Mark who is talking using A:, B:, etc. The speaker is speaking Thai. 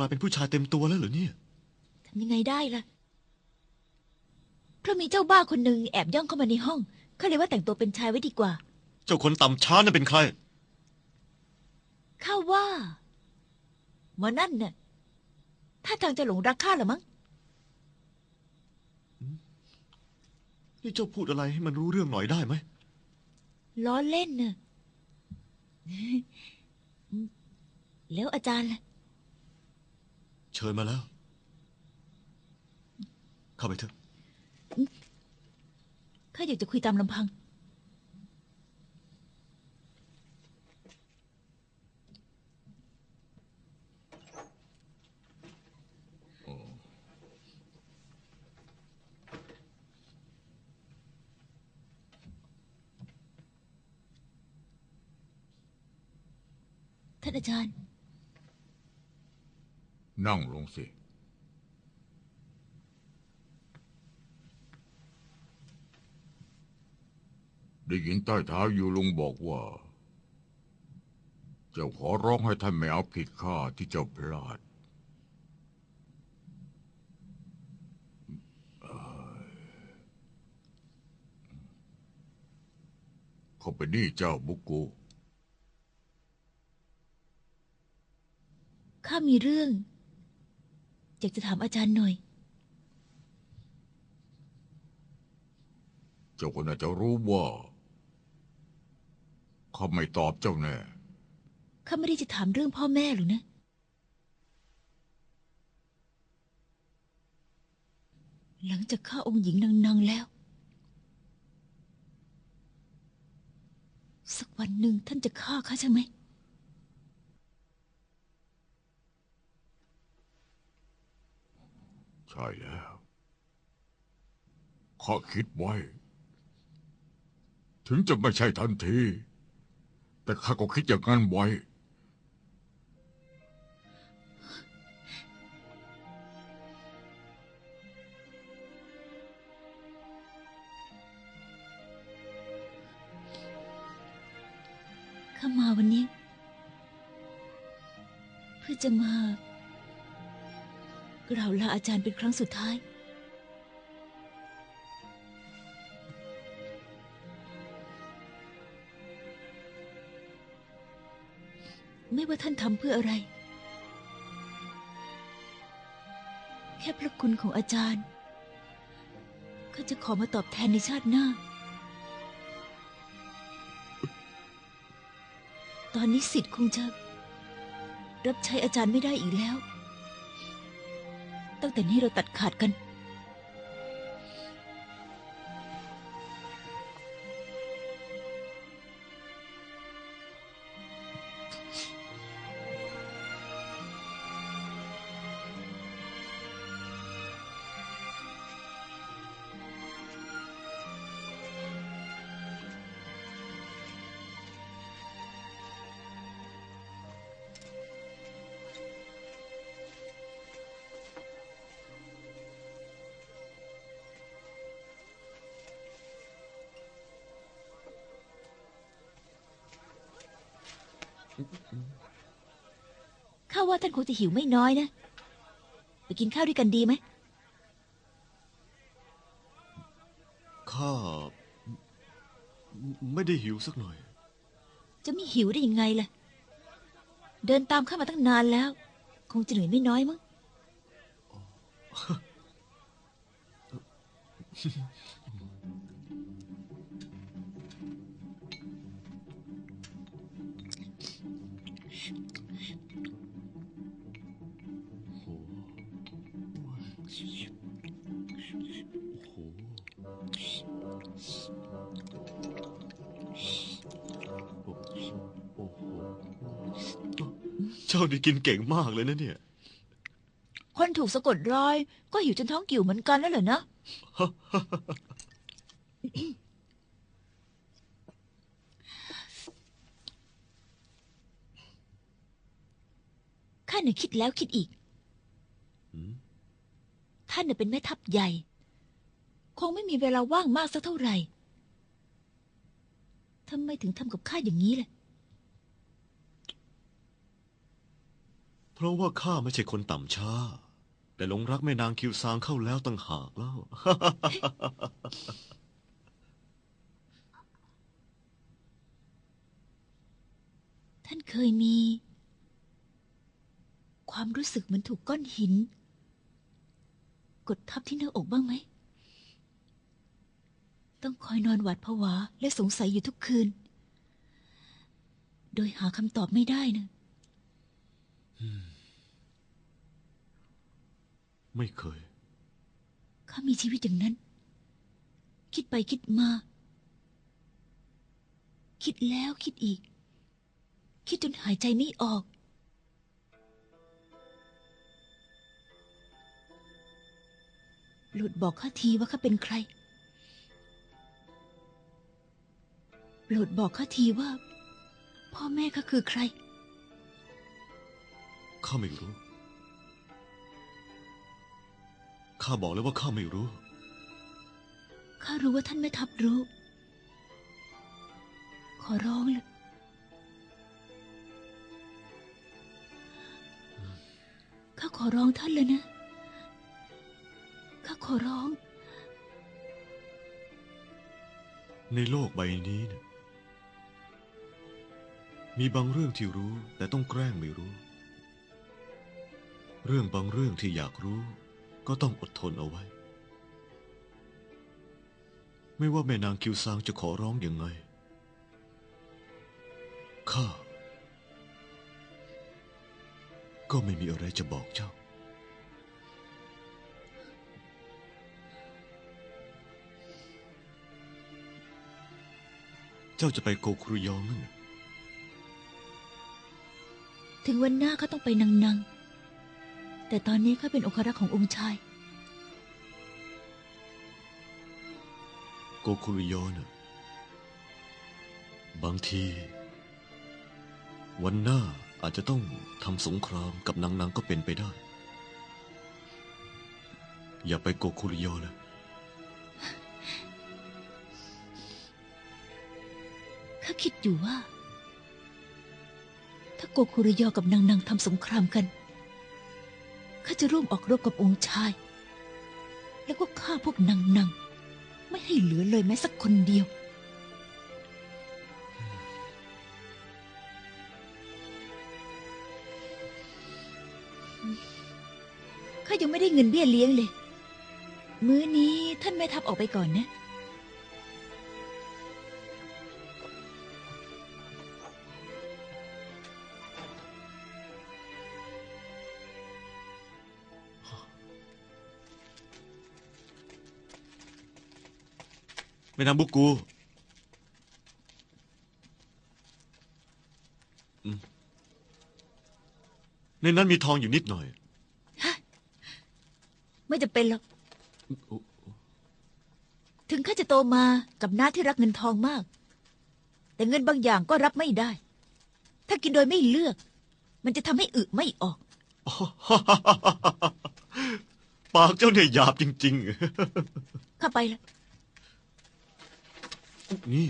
A: ลายเป็นผู้ชายเต็มตัวแล้วเหรอเนี่ย
B: ทำยังไงได้ล่ะ เพราะมีเจ้าบ้าคนหนึ่งแอบย่องเข้ามาในห้องเขาเลยว่าแต่งตัวเป็นชายไว้ดีกว่า
A: เจ้าคนต่ำช้านั่นเป็นใคร
B: ข้าว่าหมอนั่นน่ะถ้าทางจะหลงรักข้าเหรือมั้ง
A: นี่เจ้าพูดอะไรให้มันรู้เรื่องหน่อยได้ไหม
B: ล้อเล่นน่ะ แล้วอาจารย์ล่ะ
A: เชิญมาแล้ว เข้าไปเถอะ
B: ข้าอยากจะคุยตามลำพัง ท่านอาจารย์
C: นั่งลงสิ ได้ยินใต้เท้าอยู่ลุงบอกว่า เจ้าขอร้องให้ท่านไม่เอาผิดข้าที่เจ้าพลาดเอ่อเขาเป็นหนี่เจ้าบุกกู
B: ข้ามีเรื่อง อยากจะถามอาจารย์หน่อย
C: เจ้าก็น่าจะรู้ว่าเขาไม่ตอบเจ้าแน่
B: ข้าไม่ได้จะถามเรื่องพ่อแม่หรอกนะ หลังจากข้าองค์หญิงนางนางๆแล้ว สักวันหนึ่งท่านจะฆ่าข้าใช่ไหม
C: ช่แล้ว ข้าคิดไว้ ถึงจะไม่ใช่ทันที แต่ข้าก็คิดอย่างนั้นไว้
B: ข้ามาวันนี้ เพื่อจะมา กล่าลาอาจารย์เป็นครั้งสุดท้าย ไม่ว่าท่านทำเพื่ออะไร แค่พระคุณของอาจารย์ข้าจะขอมาตอบแทนในชาติหน้า ตอนนี้สิทธิ์คงจะรับใช้อาจารย์ไม่ได้อีกแล้ว ตั้งแต่นี้เราตัดขาดกัน ข้าว่าท่านคงจะหิวไม่น้อยนะ ไปกินข้าวด้วยกันดีไหม
A: ข้า ไม่ได้หิวสักหน่อย
B: จะไม่หิวได้ยังไงล่ะ เดินตามข้ามาตั้งนานแล้ว คงจะเหนื่อยไม่น้อยมั้ง
A: เจ้านี่กินเก่งมากเลยนะเนี่ย
B: คนถูกสะกดรอย ก็หิวจนท้องกิ่วเหมือนกันนั่นแหละนะ ข้าหนึ่งคิดแล้วคิดอีก
A: หืม
B: ท่านน่ะเป็นแม่ทัพใหญ่ คงไม่มีเวลาว่างมากสักเท่าไหร่ทำไมถึงทำกับข้าอย่างนี้ล่ะ
A: เพราะว่าข้าไม่ใช่คนต่ำช้า แต่หลงรักแม่นางคิวซางเข้าแล้วตั้งหากแล้ว
B: ท่านเคยมี ความรู้สึกเหมือนถูกก้อนหิน กดทับที่หน้าอกบ้างไหม ต้องคอยนอนหวาดผวาและสงสัยอยู่ทุกคืน โดยหาคำตอบไม่ได้นะ
A: ไม่เคย
B: ข้ามีชีวิตอย่างนั้น คิดไปคิดมา คิดแล้วคิดอีก คิดจนหายใจไม่ออก หลุดบอกข้าทีว่าข้าเป็นใครโปรดบอกข้าทีว่า พ่อแม่ข้าคือใคร
A: ข้าไม่รู้ ข้าบอกแล้วว่าข้าไม่รู้
B: ข้ารู้ว่าท่านแม่ทัพรู้ ขอร้องเลยข้าขอร้องท่านเลยนะ ข้าขอร้อง
A: ในโลกใบนี้เนี่ยมีบางเรื่องที่รู้แต่ต้องแกล้งไม่รู้ เรื่องบางเรื่องที่อยากรู้ก็ต้องอดทนเอาไว้ ไม่ว่าแม่นางคิวซางจะขอร้องอยังไง ข้า ก็ไม่มีอะไรจะบอกเจ้า เจ้าจะไปโกครุยองนั่น
B: ถึงวันหน้าข้าต้องไปนังนัง แต่ตอนนี้ข้าเป็นองครักษ์ขององค์ชาย
A: โกคุริโยนะบางที วันหน้าอาจจะต้องทำสงครามกับนางนางก็เป็นไปได้ อย่าไปโกคุริโยเลย
B: ข้าคิดอยู่ว่า ถ้าโกคุริยอกับนางนางทำสงครามกันข้า จะร่วมออกรบกับองค์ชาย แล้วก็ฆ่าพวกนางนางไม่ให้เหลือเลยแม้สักคนเดียว ข้ายังไม่ได้เงินเบี้ยเลี้ยงเลย มื้อนี้ท่านแม่ทัพออกไปก่อนนะ
A: ม่นางบุกูอืมในนั้นมีทองอยู่นิดหน่อย
B: ไม่จะเป็นหรอก ถึงข้าจะโตมากับน้าที่รักเงินทองมาก แต่เงินบางอย่างก็รับไม่ได้ ถ้ากินโดยไม่เลือก มันจะทำให้อึไม่ออก
A: ปากเจ้าเนี่ยหยาบจริง
B: ข้าไปละ
A: ๆนี่